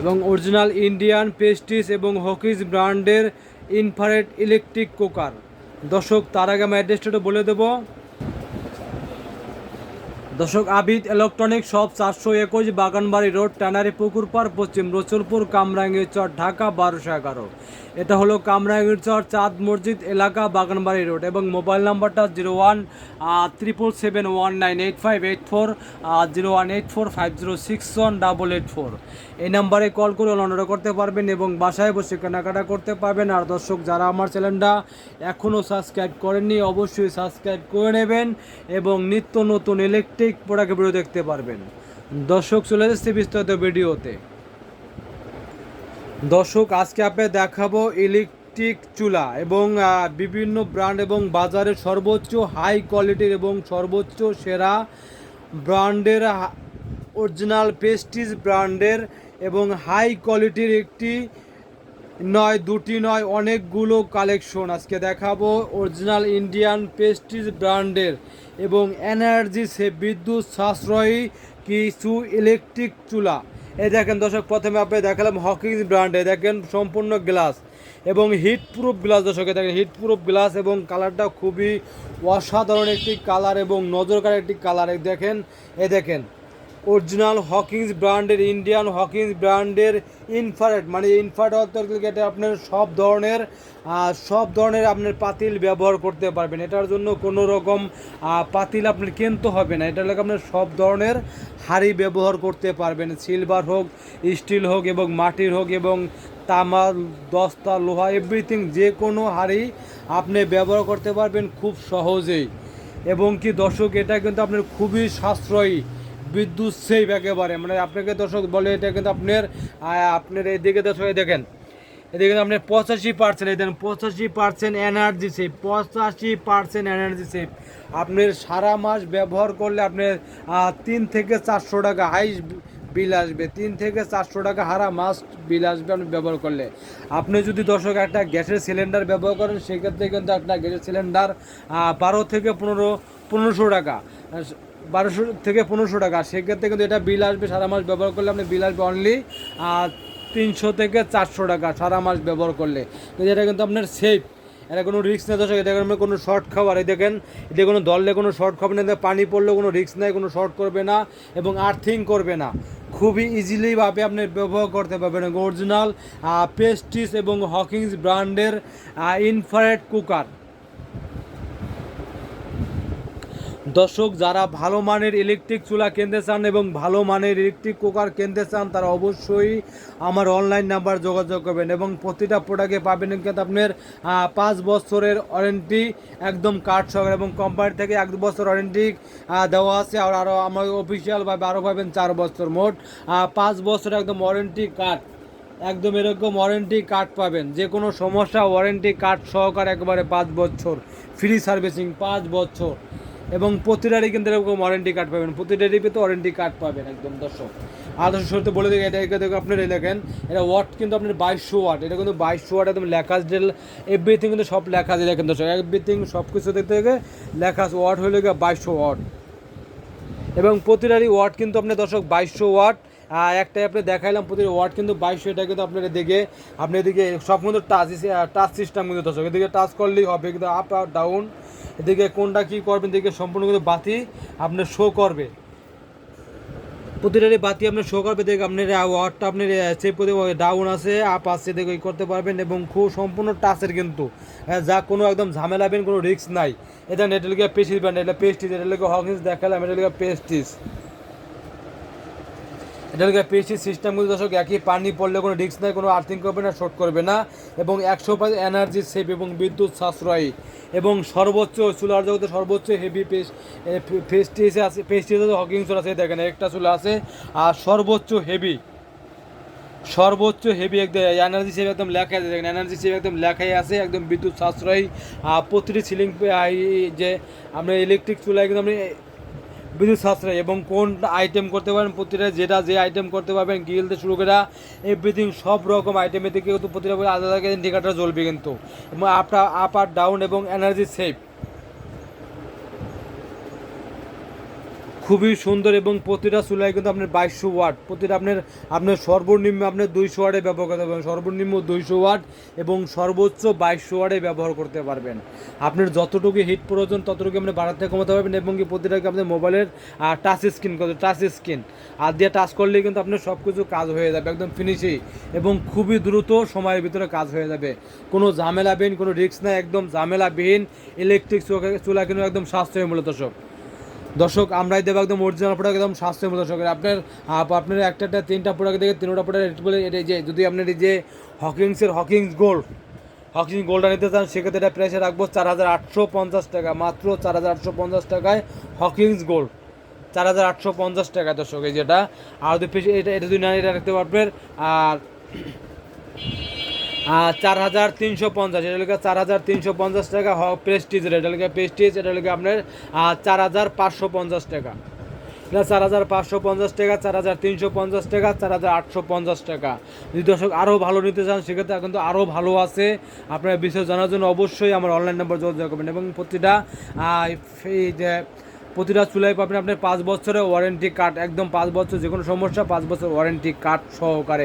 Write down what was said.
এবং original Indian পেস্টিস এবং হকিজ ব্র্যান্ডের ইনফারেট ইলেকট্রিক কুকার। দর্শক, তার আগে আমি অ্যাড্রেসটা বলে দেব। দর্শক, আবিদ ইলেকট্রনিক শপ চারশো একুশ বাগানবাড়ি রোড ট্যানারি পুকুরপাড় পশ্চিম রসুলপুর কামরাঙ্গীরচর ঢাকা, বারোশো এগারো। এটা হলো কামরাঙ্গীর চর চাঁদ মসজিদ এলাকা বাগানবাড়ি রোড এবং মোবাইল নাম্বারটা zero one triple seven one nine eight five eight four zero one eight four five zero six one double eight four এই নাম্বারে কল করে অর্ডার করতে পারবেন এবং বাসায় বসে কেনাকাটা করতে পারবেন। আর দর্শক, যারা আমার চ্যানেলটা এখনও সাবস্ক্রাইব করেননি, অবশ্যই সাবস্ক্রাইব করে নেবেন এবং নিত্য নতুন ইলেকট্রিক প্রোডাক্ট ভিডিও দেখতে পারবেন। দর্শক, চলে যাচ্ছে বিস্তারিত ভিডিওতে। দর্শক, আজকে আপনাকে দেখাবো ইলেকট্রিক চুলা এবং বিভিন্ন ব্র্যান্ড এবং বাজারের সর্বোচ্চ হাই কোয়ালিটির এবং সর্বোচ্চ সেরা ব্র্যান্ডের অরিজিনাল পেস্টিজ ব্র্যান্ডের এবং হাই কোয়ালিটির একটি নয়, দুটি নয়, অনেকগুলো কালেকশন আজকে দেখাবো। অরিজিনাল ইন্ডিয়ান পেস্টিজ ব্র্যান্ডের এবং এনার্জি সে বিদ্যুৎ সাশ্রয়ী কিছু ইলেকট্রিক চুলা। এই দেখেন দর্শক, প্রথমে আপনি দেখালাম হকিংস ব্র্যান্ডে দেখেন সম্পূর্ণ গ্লাস এবং হিট প্রুফ গ্লাস দর্শকে দেখেন হিট প্রুফ গ্লাস এবং কালারটা খুবই অসাধারণ একটি কালার এবং নজরকার একটি কালার দেখেন এ দেখেন। অরিজিনাল হকিংস ব্র্যান্ডের ইন্ডিয়ান হকিংস ব্র্যান্ডের ইনফারেট মানে ইনফারেট অর্থে আপনার সব ধরনের সব ধরনের আপনার পাতিল ব্যবহার করতে পারবেন। এটার জন্য কোনো রকম পাতিল আপনার কিনতে হবে না। এটা লাগে আপনার সব ধরনের হাঁড়ি ব্যবহার করতে পারবেন। সিলভার হোক স্টিল হোক এবং মাটির হোক এবং তামা দস্তা, লোহা এভরিথিং যে কোনো হাঁড়ি আপনি ব্যবহার করতে পারবেন খুব সহজেই। এবং কি দর্শক, এটা কিন্তু আপনার খুবই সাশ্রয়ী। বিদ্যুৎ সেভ একেবারে। মানে আপনাকে দর্শক বলে, এটা কিন্তু আপনার আপনার এদিকে দর্শক দেখেন। এদিকে কিন্তু আপনার পঁচাশি পার্সেন্ট এই দেখেন, পঁচাশি পার্সেন্ট এনার্জি সেভ পঁচাশি পার্সেন্ট এনার্জি সেভ আপনার সারা মাস ব্যবহার করলে আপনার তিন থেকে চারশো টাকা হাই বিল আসবে। তিন থেকে চারশো টাকা হারা মাস বিল আসবে আপনি ব্যবহার করলে। আপনি যদি দর্শক একটা গ্যাসের সিলিন্ডার ব্যবহার করেন, সেক্ষেত্রে কিন্তু একটা গ্যাসের সিলিন্ডার বারো থেকে পনেরো, পনেরোশো টাকা। বারোশো থেকে পনেরোশো টাকা। সেক্ষেত্রে কিন্তু এটা বিল আসবে, সারা মাস ব্যবহার করলে আপনি বিল আসবে অনলি তিনশো থেকে চারশো টাকা সারা মাস ব্যবহার করলে। কিন্তু এটা কিন্তু আপনার সেফ এটা কোনো রিস্ক নেই দর্শক, এটা কোনো শর্ট খাবার। এই দেখেন এতে কোনো দললে কোনো শর্ট খাবার এতে পানি পড়লেও কোনো রিস্ক নেই, কোনো শর্ট করবে না এবং আর্থিং করবে না। খুবই ইজিলিভাবে আপনি ব্যবহার করতে পারবেন অরিজিনাল পেস্টিস এবং হকিংস ব্র্যান্ডের ইনফারেট কুকার দর্শক, যারা ভালো মানের ইলেকট্রিক চুলা কিনতে চান এবং ভালো মানের ইলেকট্রিক কুকার কিনতে চান, তারা অবশ্যই আমার অনলাইন নাম্বার যোগাযোগ করবেন এবং প্রতিটা প্রোডাক্টে পাবেন কিন্তু আপনার পাঁচ বছরের ওয়ারেন্টি একদম কার্ড সহকারে এবং কোম্পানি থেকে এক বছর ওয়ারেন্টি দেওয়া আছে। আর আরও আমার অফিসিয়ালভাবে আরও পাবেন চার বছর মোট। পাঁচ বছর একদম ওয়ারেন্টি কার্ড একদম এরকম ওয়ারেন্টি কার্ড পাবেন। যে কোনো সমস্যা ওয়ারেন্টি কার্ড সহকারে একবারে পাঁচ বছর ফ্রি সার্ভিসিং পাঁচ বছর। এবং প্রতিটারই কিন্তু এরকম ওয়ারেন্টি কার্ড পাবেন। প্রতিটারই পেতে ওয়ারেন্টি কার্ড পাবেন একদম, দর্শক। আদর্শ সত্যি বলে দিই, এটা এটা দেখো আপনার দেখেন, এটা ওয়াট কিন্তু আপনার বাইশশো ওয়াট এটা কিন্তু বাইশশো ওয়াট একদম লেখা ডেল এভরিথিং কিন্তু সব লেখা আছে দেখেন দর্শক এভরিথিং সব কিছু দেখতে থেকে লেখা আছে ওয়াট হলে গিয়ে বাইশশো ওয়াট এবং প্রতিটারই ওয়াট কিন্তু আপনার দর্শক বাইশশো ওয়াট একটাই আপনি দেখাইলাম প্রতিটা ওয়ার্ড কিন্তু বাইশশো এটা কিন্তু আপনার এদিকে আপনি এদিকে সব কিন্তু টাচ টাচ সিস্টেম কিন্তু দর্শক এদিকে টাচ করলেই হবে কিন্তু আপ আর ডাউন এদিকে কোনটা কী করবেন এদিকে সম্পূর্ণ কিন্তু বাতি আপনার শো করবে। প্রতিটারই বাতি আপনার শো করবে দেখে আপনার ওয়ার্ডটা আপনার চেক করতে ডাউন আছে আপ আছে দেখে ওই করতে পারবেন এবং খুব সম্পূর্ণ টাচের কিন্তু হ্যাঁ, যা কোনো একদম ঝামেলাবেন কোনো রিস্ক নাই। এটা লিখে পেস্টিস ব্যান্ড এটা পেস্টিস এটা হকিংস দেখালাম এটা লিখে পেস্টিস এটা লিখে পেস্টিস সিস্টেমগুলো দর্শক, একই পানি পড়লে কোনো রিস্ক নাই, কোনো আর্থিং করবে না শর্ট করবে না। এবং একশো পার্সেন্ট এনার্জি সেভ এবং বিদ্যুৎ সাশ্রয়ী। এবং সর্বোচ্চ চুলার জগতে সর্বোচ্চ হেভি পেস্ট পেস্টিস আছে পেস্টিস আছে হকিংস আছে দেখেন, একটা চুলা আছে, আর সর্বোচ্চ হেভি সর্বোচ্চ হেভি একদম এনার্জি সেভ একদম লেখাই আছে, দেখেন এনার্জি সেভ একদম লেখাই আছে, একদম বিদ্যুৎ সাশ্রয়ী। প্রতিটি সিলিং যে আমরা ইলেকট্রিক চুলায় কিন্তু আপনি বিদ্যুৎ সাশ্রয় এবং কোন আইটেম করতে পারেন, প্রতিটা যেটা যে আইটেম করতে পারবেন গিলতে শুরু করা এভরিথিং সব রকম আইটেমের দিকে কিন্তু প্রতিটা আলাদা আলাদা ইন্ডিকেটার জ্বলবে কিন্তু। এবং আপ আপ আর ডাউন এবং এনার্জি সেভ খুবই সুন্দর এবং প্রতিটা চুলায় কিন্তু আপনার বাইশশো ওয়াট, প্রতিটা আপনার আপনার সর্বনিম্ন আপনার দুইশো ওয়াটে ব্যবহার করতে পারবেন। সর্বনিম্ন দুইশো ওয়াট এবং সর্বোচ্চ বাইশশো ওয়াটে ব্যবহার করতে পারবেন। আপনার যতটুকু হিট প্রয়োজন, ততটুকু আপনি বাড়াতে কমাতে পারবেন এবং কি প্রতিটাকে আপনার মোবাইলের টাচ স্ক্রিন টাচ স্ক্রিন আর দিয়ে টাচ করলেই কিন্তু আপনার সব কিছু কাজ হয়ে যাবে, একদম ফিনিশই এবং খুবই দ্রুত সময়ের ভিতরে কাজ হয়ে যাবে। কোনো ঝামেলাবিহীন, কোনো রিস্ক নাই, একদম ঝামেলাবিহীন। ইলেকট্রিক চুলা কিন্তু একদম সাশ্রয়ী মূলত দর্শক দর্শক, আমরাই দেবো একদম অরিজিনাল প্রোডাক্ট একদম স্বাস্থ্য দর্শকের আপনার আপনার একটা একটা, তিনটা প্রোডাক্ট দেখে তিনটা প্রোডাক্ট রেট বলে এটা যে, যদি আপনার এই যে হকিংসের হকিংস গোল্ড হকিংস গোল্ডটা নিতে চান, সেক্ষেত্রে এটা প্রাইসে রাখব চার হাজার আটশো পঞ্চাশ টাকা, মাত্র চার হাজার আটশো পঞ্চাশ টাকায় হকিংস গোল্ড চার হাজার আটশো পঞ্চাশ টাকা দর্শক, এই যেটা। আর যদি এটা এটা যদি না এটা রাখতে পারবেন, আর চার হাজার তিনশো পঞ্চাশ, এটা লেগে চার হাজার তিনশো পঞ্চাশ টাকা হ প্রেস্টিজের এটা লেগে প্রেস্টিজ এটা লেগে আপনার চার হাজার পাঁচশো পঞ্চাশ টাকা। এটা চার হাজার পাঁচশো পঞ্চাশ টাকা, চার হাজার তিনশো পঞ্চাশ টাকা, চার হাজার আটশো পঞ্চাশ টাকা। যদি দর্শক আরও ভালো নিতে চান, সেক্ষেত্রে কিন্তু আরও ভালো আছে। আপনার বিষয় জানার জন্য অবশ্যই আমার অনলাইন নাম্বার যোগাযোগ করবেন এবং প্রতিটা এই যে প্রতিটা চুলাই পাবেন আপনার পাঁচ বছরের ওয়ারেন্টি কার্ড একদম পাঁচ বছর যে কোনো সমস্যা, পাঁচ বছর ওয়ারেন্টি কার্ড সহকারে।